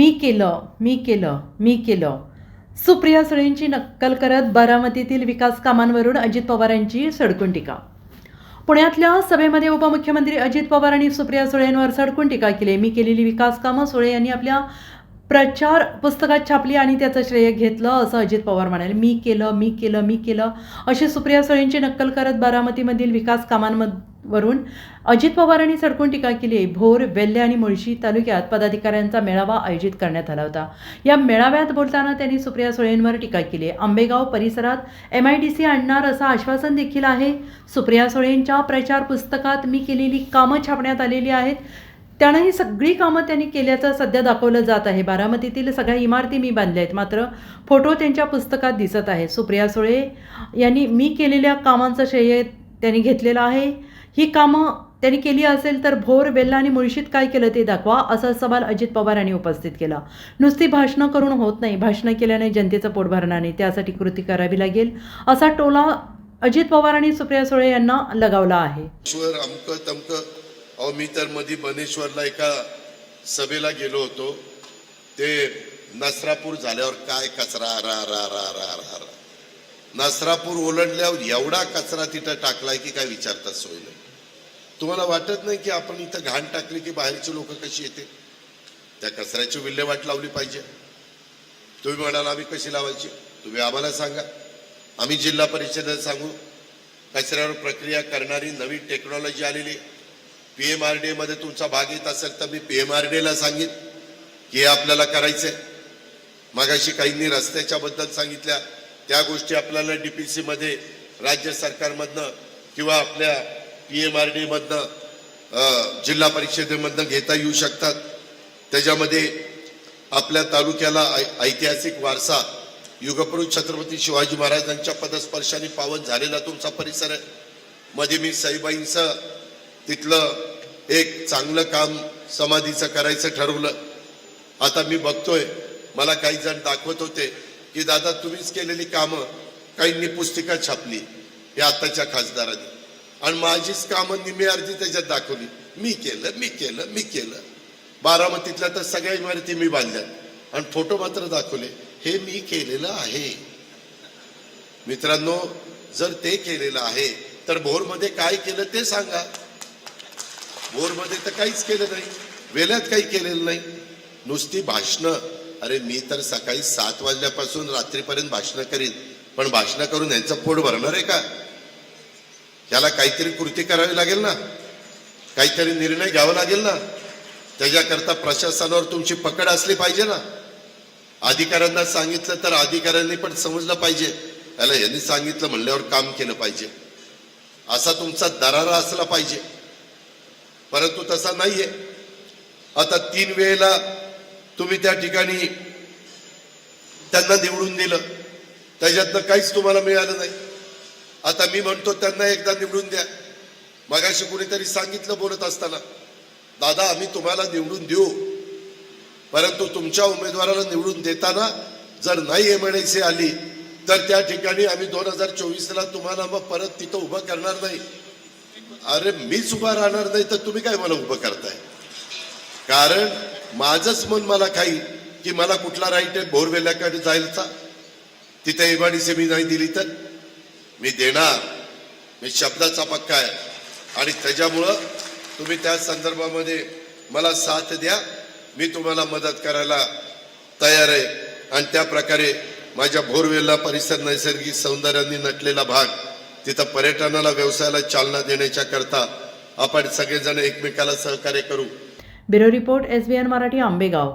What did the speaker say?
मी केलं मी केलं मी केलं. सुप्रिया सुळेंची नक्कल करत बारामतीतील विकास कामांवरून अजित पवारांची सडकून टीका पुण्यातल्या सभेमध्ये उपमुख्यमंत्री अजित पवार आणि सुप्रिया सुळेंवर सडकून टीका केली. मी केलेली विकास कामं सुळे यांनी आपल्या प्रचार पुस्तकात छापली आणि त्याचं श्रेय घेतलं असं अजित पवार म्हणाले. मी केलं मी केलं मी केलं. अशी सुप्रिया सुळेंची नक्कल करत बारामतीमधील विकास वरून अजित पवारांनी सडकून टीका केली. आहे भोर वेल्हे आणि मुळशी तालुक्यात पदाधिकाऱ्यांचा मेळावा आयोजित करण्यात आला होता. या मेळाव्यात बोलताना त्यांनी सुप्रिया सुळेंवर टीका केली. आंबेगाव परिसरात एम आय डी सी आणणार असं आश्वासन देखील आहे. सुप्रिया सुळेंच्या प्रचार पुस्तकात मी केलेली कामं छापण्यात आलेली आहेत. त्यानं ही सगळी कामं त्यांनी केल्याचं सध्या दाखवलं जात आहे. बारामतीतील सगळ्या इमारती मी बांधल्या आहेत. मात्र फोटो त्यांच्या पुस्तकात दिसत आहे सुप्रिया सुळे यांनी मी केलेल्या कामांचं श्रेय त्यांनी घेतलेलं आहे. ही कामं त्यांनी केली असेल तर भोर वेल्ला आणि मुळशीत काय केलं ते दाखवा असा सवाल अजित पवार यांनी उपस्थित केला. नुसती भाषणं करून होत नाही. भाषणं केल्याने जनतेचं पोट भरणार नाही. त्यासाठी कृती करावी लागेल असा टोला अजित पवार आणि सुप्रिया सुळे यांना लगावला आहे. अहो मी तर मधी बनेश्वरला एका सभेला गेलो होतो. ते नसरापूर झाल्यावर काय कचरा रा रा रा रा रा नसरापूर ओलंडल्यावर एवढा कचरा तिथं टाकलाय की काय विचारतात सोय तुम्हाला वाटत नाही की आपण इथं घाण टाकली की बाहेरचे लोक कशी येते त्या कचऱ्याची विल्हेवाट लावली पाहिजे. तुम्ही म्हणाल आम्ही कशी लावायची? तुम्ही आम्हाला सांगा. आम्ही जिल्हा परिषदेला सांगू कचऱ्यावर प्रक्रिया करणारी नवी टेक्नॉलॉजी आलेली पी एम आर डी मध्ये तुमचा भाग येत असेल तर मी पी एम आर डीला सांगेन की हे आपल्याला करायचंय. मगाशी काहींनी रस्त्याच्या बद्दल सांगितल्या. त्या गोष्टी आपल्याला डी पी सीमध्ये राज्य सरकारमधनं किंवा आपल्या पी एम आर डीमधनं जिल्हा परिषदेमधनं घेता येऊ शकतात. त्याच्यामध्ये आपल्या तालुक्याला ऐ- ऐतिहासिक वारसा युगपुरुष छत्रपती शिवाजी महाराजांच्या पदस्पर्शाने पावन झालेला तुमचा परिसर आहे. मध्ये मी सईबाईंचं तिथलं एक चांगलं काम समाधीचं करायचं ठरवलं. आता मी बघतोय मला काही जण दाखवत होते की दादा तुम्हीच केलेली कामं काहींनी पुस्तिका छापली हे आताच्या खासदारांनी. आणि माझीच कामं निम्मी अर्धी त्याच्यात दाखवली. मी केलं मी केलं मी केलं. बारामतीतल्या तर सगळ्या इमारती मी बांधल्या आणि फोटो मात्र दाखवले हे मी केलेलं आहे. मित्रांनो जर ते केलेलं आहे तर भोरमध्ये काय केलं ते सांगा. भोरमध्ये तर काहीच केलं नाही. वेल्यात काही केलेलं नाही. नुसती भाषणं. अरे मी तर सकाळी सात वाजल्यापासून रात्रीपर्यंत भाषणं करीन. पण भाषणं करून यांचं पोट भरणार आहे का? त्याला काहीतरी कृती करावी लागेल ना? काहीतरी निर्णय घ्यावा लागेल ना? त्याच्याकरता प्रशासनावर तुमची पकड असली पाहिजे ना? अधिकाऱ्यांना सांगितलं तर अधिकाऱ्यांनी पण समजलं पाहिजे. याला यांनी सांगितलं म्हणल्यावर काम केलं पाहिजे. असा तुमचा दरारा असला पाहिजे. परंतु तसा नाहीये. आता तीन वेळेला तुम्ही त्या ठिकाणी त्यांना निवडून दिलं. त्याच्यातनं काहीच तुम्हाला मिळालं नाही. आता मी म्हणतो त्यांना एकदा निवडून द्या. मगाशी कुणीतरी सांगितलं बोलत असताना दादा आम्ही तुम्हाला निवडून देऊ. परंतु तुमच्या उमेदवाराला निवडून देताना जर नाही एम ए सी आली तर त्या ठिकाणी आम्ही दोन हजार चोवीसला तुम्हाला मग परत तिथं उभं करणार नाही. अरे मीच उभा राहणार नाही तर तुम्ही काय मला उभं करताय? कारण माझंच मन मला काही की मला कुठला राईट आहे बोरवेल्याकडे जायचा. तिथे एमआयडीसी मी नाही दिली तर. मी देणार. मी शब्दाचा पक्का आहे. आणि त्याच्यामुळं तुम्ही त्या संदर्भामध्ये मला साथ द्या. मी तुम्हाला मदत करायला तयार आहे. आणि त्या प्रकारे माझ्या भोरवेला परिसर नैसर्गिक सौंदर्याने नटलेला भाग तिथं पर्यटनाला व्यवसायाला चालना देण्याच्या करता आपण सगळेजण एकमेकाला सहकार्य करू. Bureau report S B N Marathi Ambegaon.